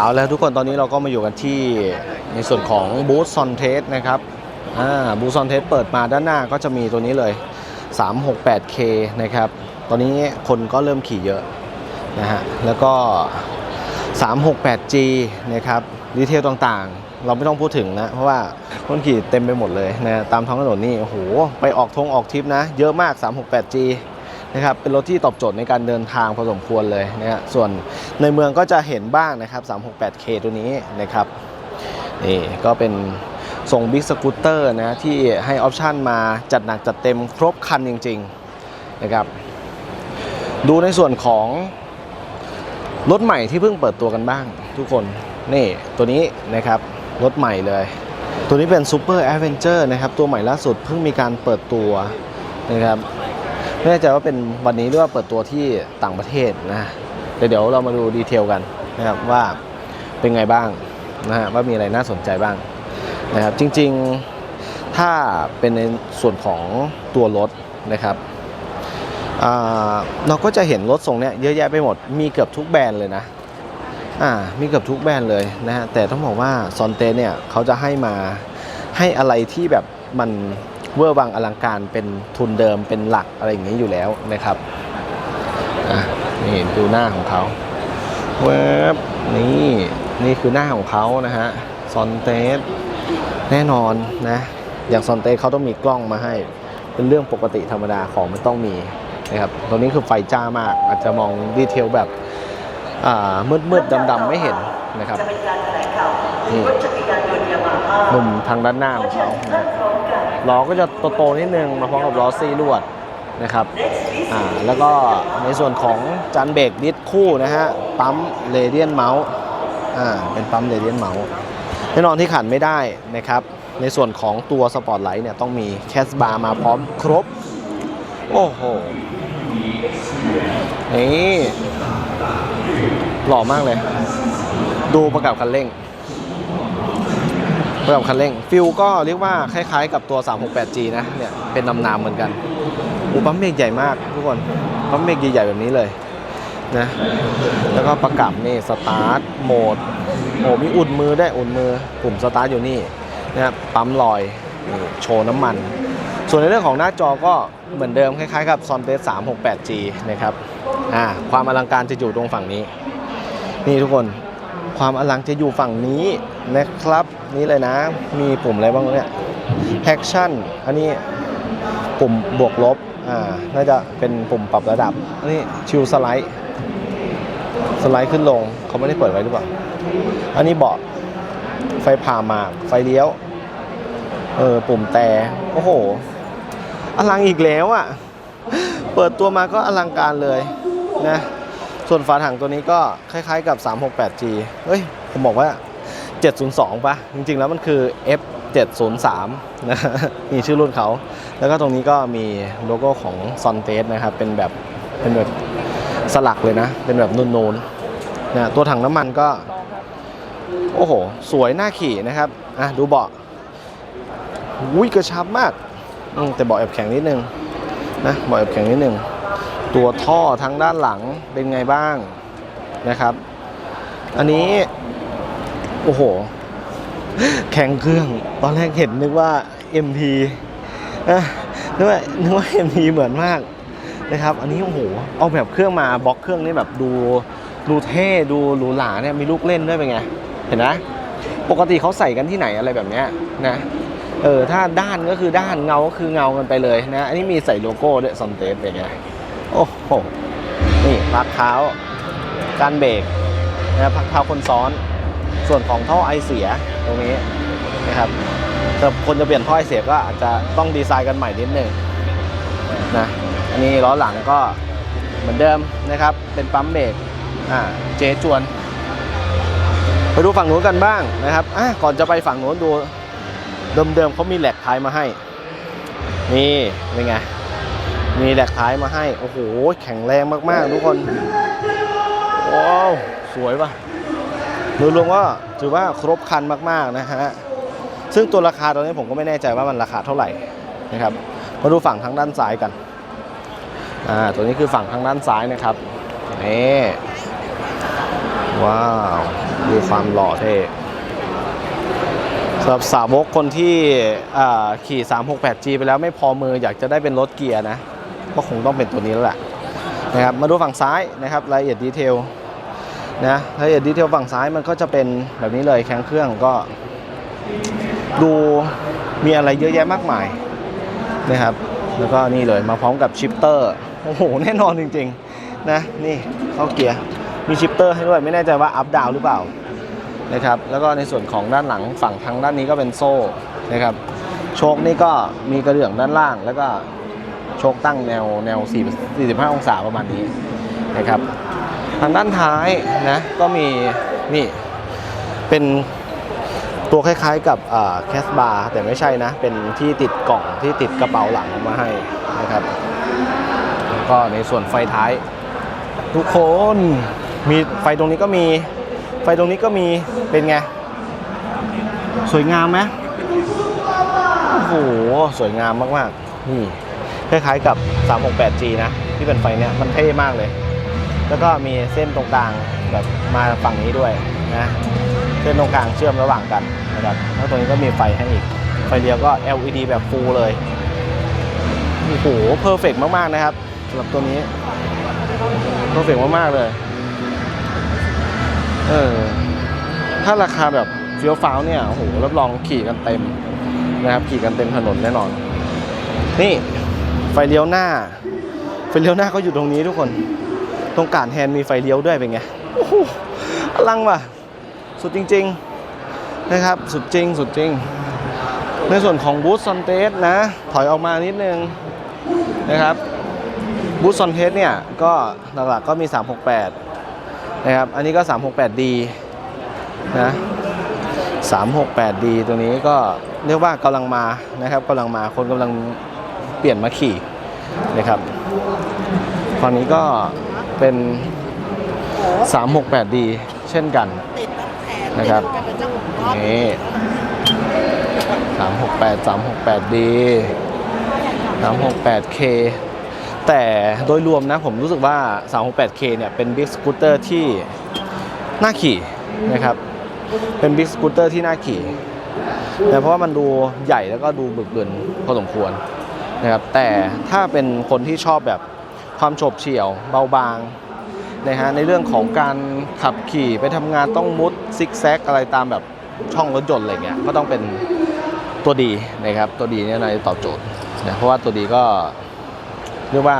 เอาแล้วทุกคนตอนนี้เราก็มาอยู่กันที่ในส่วนของบูธซอนเทสนะครับอ่าบูธซอนเทสเปิดมาด้านหน้าก็จะมีตัวนี้เลย 368K นะครับ ตอนนี้คนก็เริ่มขี่เยอะนะฮะแล้วก็ 368G นะครับดีเทลต่างๆ เราไม่ต้องพูดถึงนะ เพราะว่าคนขี่เต็มไปหมดเลยนะตามท้องถนนนี่โอ้โหไปออกทงออกทริปนะ เยอะมาก 368G นะครับเป็นรถที่ตอบโจทย์ในการเดินทางพอสมควรเลยนะฮะส่วนในเมืองก็จะเห็นบ้างนะครับ 368K ตัวนี้นะครับนี่ก็เป็นทรงบิ๊กสกูตเตอร์นะที่ให้ออปชันมาจัดหนักจัดเต็มครบคันจริงๆนะครับดูในส่วนของรถใหม่ที่เพิ่งเปิดตัวกันบ้างทุกคน นี่ตัวนี้นะครับ รถใหม่เลย ตัวนี้เป็น Super Adventure นะครับ ตัวใหม่ล่าสุดเพิ่งมีการเปิดตัวนะครับ ไม่แน่ใจว่าเป็นวันนี้หรือว่าเปิดตัวที่ต่างประเทศนะเดี๋ยวเดี๋ยวเรามาดูดีเทลกันนะครับว่าเป็นไงบ้างนะฮะว่ามีอะไรน่าสนใจบ้างนะครับจริงๆถ้าเป็นในส่วนของตัวรถนะครับเราก็จะเห็นรถทรงเนี้ยเยอะแยะไปหมดมีเกือบทุกแบรนด์เลยนะอ่ามีเกือบทุกแบรนด์เลยนะฮะแต่ต้องบอกว่าซอนเตเนี่ยเขาจะให้มาให้อะไรที่แบบมัน เวอร์วังอลังการเป็นทุนเดิมเป็นหลักอะไรอย่างนี้อยู่แล้วนะครับอะนี่ดูหน้าของเขาเว็บนี่นี่คือหน้าของเขานะฮะซอนเตสแน่นอนนะอย่างซอนเตสเขาต้องมีกล้องมาให้ เป็นเรื่องปกติธรรมดาของมันต้องมีนะครับตรงนี้คือไฟจ้ามากอาจจะมองดีเทลแบบมืดมืดๆดำๆไม่เห็นนะครับจะเป็นการแถลงข่าวนี่รถจักรยานยนต์ยามาฮ่ามุมทางด้านหน้าของเขานะ ล้อก็จะโตๆนิดนึงมาพร้อมกับล้อซี่ลวดนะครับอ่าแล้วก็ในส่วนของจานเบรกดิสคู่นะฮะปั๊มเรเดียนเมาส์อ่าเป็นปั๊มเรเดียนเมาส์แน่นอนที่ขาดไม่ได้นะครับ ในส่วนของตัวสปอร์ตไลท์เนี่ยต้องมีแคสบาร์มาพร้อมครบ โอ้โหนี่หล่อมากเลย ดูประกับคันเร่ง ระกับคันเร่งฟิลก็เรียกว่าคล้ายๆ กับตัว 368G นะเนี่ยเป็นนำนามเหมือนกันอูปั๊มเบรกใหญ่มากทุกคนปั๊มเบรกใหญ่ๆแบบนี้เลยนะแล้วก็ประกับนี่สตาร์ทโหมดโอ้มีอุ่นมือได้อุ่นมือปุ่มสตาร์ทอยู่นี่นะครับปั๊มลอยโชว์น้ำมัน ส่วนในเรื่องของหน้าจอก็เหมือนเดิมคล้ายๆกับ s o n t e 368G นะครับอ่าความอลังการจะอยู่ตรงฝั่งนี้ นี่ทุกคนความอลังจะอยู่ฝั่งนี้นะครับ นี่เลยนะ มีปุ่มอะไรบ้างเนี่ย action อันนี้ปุ่มบวกลบ อ่า น่าจะเป็นปุ่มปรับระดับ อันนี้ชิวสไลด์ สไลด์ขึ้นลง เขาไม่ได้เปิดไว้หรือเปล่า อันนี้เบาะไฟผ่ามาไฟเลี้ยว เออ ปุ่มแต่ โอ้โห อลังอีกแล้วอะ่ะ เปิดตัวมาก็อลังการเลยนะ ส่วนฝาถังตัวนี้ก็คล้ายๆกับ 368G เฮ้ย ผมบอกว่า 702ปะจริงๆ แล้วมันคือ F703 นะมีชื่อรุ่นเขา แล้วก็ตรงนี้ก็มีโลโก้ของ s o n t e s นะครับ เป็นแบบ เป็นแบบสลักเลยนะ เป็นแบบนูนๆนะตัวถังน้ำมันก็ โอ้โห สวยน่าขี่นะครับ อะ ดูเบาะอุ้ยกระชับมากแต่เบาะแอบแข็งนิดนึงนะเบาะแอบแข็งนิดนึง ตัวท่อทางด้านหลังเป็นไงบ้างนะครับ อันนี้ โอ้โห แข็งเครื่อง ตอนแรกเห็นนึกว่า MP นึกว่านึกว่า MP เหมือนมากนะครับ อันนี้โอ้โห เอาแบบเครื่องมาบล็อกเครื่องนี่แบบดูดูเท่ดูหรูหราเนี่ยมีลูกเล่นด้วยเป็นไง เห็นไหมปกติเขาใส่กันที่ไหนอะไรแบบเนี้ยนะเออถ้าด้านก็คือด้านเงาก็คือเงากันไปเลยนะ อันนี้มีใส่โลโก้ด้วยซอนเตสเป็นไงโอ้โหนี่พักเท้าการเบรกนะพักเท้าคนซ้อน ส่วนของท่อไอเสียตรงนี้นะครับแต่คนจะเปลี่ยนท่อไอเสียก็อาจจะต้องดีไซน์กันใหม่นิดนึงนะอันนี้ล้อหลังก็เหมือนเดิมนะครับ เป็นปั๊มเบรกอ่าเจจวน ไปดูฝั่งนู้นกันบ้างนะครับอะก่อนจะไปฝั่งนู้นดูเดิมๆเขามีแหลกท้ายมาให้ นี่เป็นไงมีแหลกท้ายมาให้ โอ้โห แข็งแรงมากๆ ทุกคน ว้าว สวยป่ะ โดยรวมว่าถือว่าครบครันมากๆนะฮะ ซึ่งตัวราคาตอนนี้ผมก็ไม่แน่ใจว่ามันราคาเท่าไหร่นะครับ มาดูฝั่งทางด้านซ้ายกัน อ่า ตัวนี้คือฝั่งทางด้านซ้ายนะครับ นี่ ว้าว ดูความหล่อเท่สำหรับสาวกคนที่อ่าขี่ 368G ไปแล้วไม่พอมืออยากจะได้เป็นรถเกียร์นะ ก็คงต้องเป็นตัวนี้แล้วแหละนะครับ มาดูฝั่งซ้ายนะครับ รายละเอียดดีเทล นะรายละเอียดดีเทลฝั่งซ้ายมันก็จะเป็นแบบนี้เลยแข้งเครื่องก็ ดูมีอะไรเยอะแยะมากมายนะครับ แล้วก็นี่เลยมาพร้อมกับชิปเตอร์โอ้โหแน่นอนจริงๆนะนี่เข้าเกียร์มีชิปเตอร์ให้ด้วยไม่แน่ใจว่าอัพดาวหรือเปล่านะครับแล้วก็ในส่วนของด้านหลังฝั่งทางด้านนี้ก็เป็นโซ่นะครับโชคนี่ก็มีกระเดื่องด้านล่าง แล้วก็โชคตั้งแนวแนว 4 45 องศาประมาณนี้นะครับ ทางด้านท้ายนะก็มีนี่เป็นตัวคล้ายๆกับแคสบาร์แต่ไม่ใช่นะ เป็นที่ติดกล่องที่ติดกระเป๋าหลังมาให้นะครับแล้วก็ในส่วนไฟท้าย ทุกคนมีไฟตรงนี้ก็มี ไฟตรงนี้ก็มีเป็นไง สวยงามไหมโอ้โห สวยงามมากๆนี่คล้ายๆกับ 368G นะ ที่เป็นไฟเนี้ยมันเท่มากเลย แล้วก็มีเส้นตรงกลางแบบมาฝั่งนี้ด้วยนะเส้นตรงกลางเชื่อมระหว่างกันนะครับแล้วตรงนี้ก็มีไฟให้อีก ไฟเลี้ยวก็ LED แบบฟูลเลยโอ้โหเพอร์เฟกมากๆนะครับสำหรับตัวนี้เพอร์เฟกมากๆเลยเออถ้าราคาแบบเฟี้ยวฟ้าวเนี่ยโอ้โหรับรองขี่กันเต็มนะครับขี่กันเต็มถนนแน่นอน นี่ไฟเลี้ยวหน้า ไฟเลี้ยวหน้าก็อยู่ตรงนี้ทุกคน ตรงกาดแฮนด์มีไฟเลี้ยวด้วยเป็นไงโอ้โหอลังว่ะ สุดจริง ๆ นะครับ สุดจริง สุดจริง ในส่วนของบูธซอนเทสนะ ถอยออกมานิดนึงนะครับบูธซอนเทสเนี่ยก็หลักๆก็มี 368 นะครับ อันนี้ก็ 368D นะ 368D ตัวนี้ก็เรียกว่ากำลังมานะครับกำลังมาคนกำลังเปลี่ยนมาขี่นะครับฝั่งนี้ก็ เป็น 368D เช่นกันนะครับเป็นเจ้าของรอบนี่368 368D 368K แต่โดยรวมนะผมรู้สึกว่า 368K เนี่ยเป็นบิ๊กสกูตเตอร์ที่น่าขี่นะครับ เป็นบิ๊กสกูตเตอร์ที่น่าขี่นะเพราะว่ามันดูใหญ่แล้วก็ดูบึกบึนพอสมควรนะครับ แต่ถ้าเป็นคนที่ชอบแบบ ความโฉบเฉี่ยวเบาบางนะฮะในเรื่องของการขับขี่ไปทำงานต้องมุดซิกแซกอะไรตามแบบช่องรถยนต์อะไรเงี้ยก็ต้องเป็นตัวดีนะครับตัวดีเนี่ยนะตอบโจทย์นะเพราะว่าตัวดีก็เรียกว่า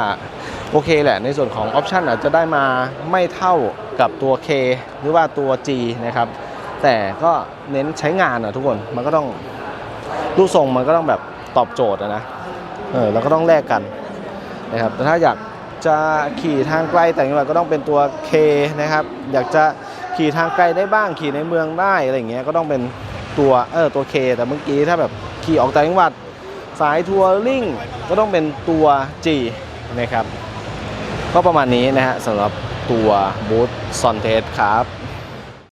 โอเคแหละ ในส่วนของออปชันอาจจะได้มาไม่เท่ากับตัว K หรือว่าตัว G นะครับ แต่ก็เน้นใช้งานอะทุกคนมันก็ต้องรูปทรงมันก็ต้องแบบตอบโจทย์นะเออแล้วก็ต้องแลกกันนะครับแต่ถ้าอยาก จะขี่ทางไกลแต่งจังหวัดก็ต้องเป็นตัว K นะครับ อยากจะขี่ทางไกลได้บ้างขี่ในเมืองได้อะไรอย่างเงี้ยก็ต้องเป็นตัวเออตัว K แต่เมื่อกี้ถ้าแบบขี่ออกต่างจังหวัดสายทัวริงก็ต้องเป็นตัว G นะครับ ก็ประมาณนี้นะฮะสำหรับตัวบูธซอนเทสครับ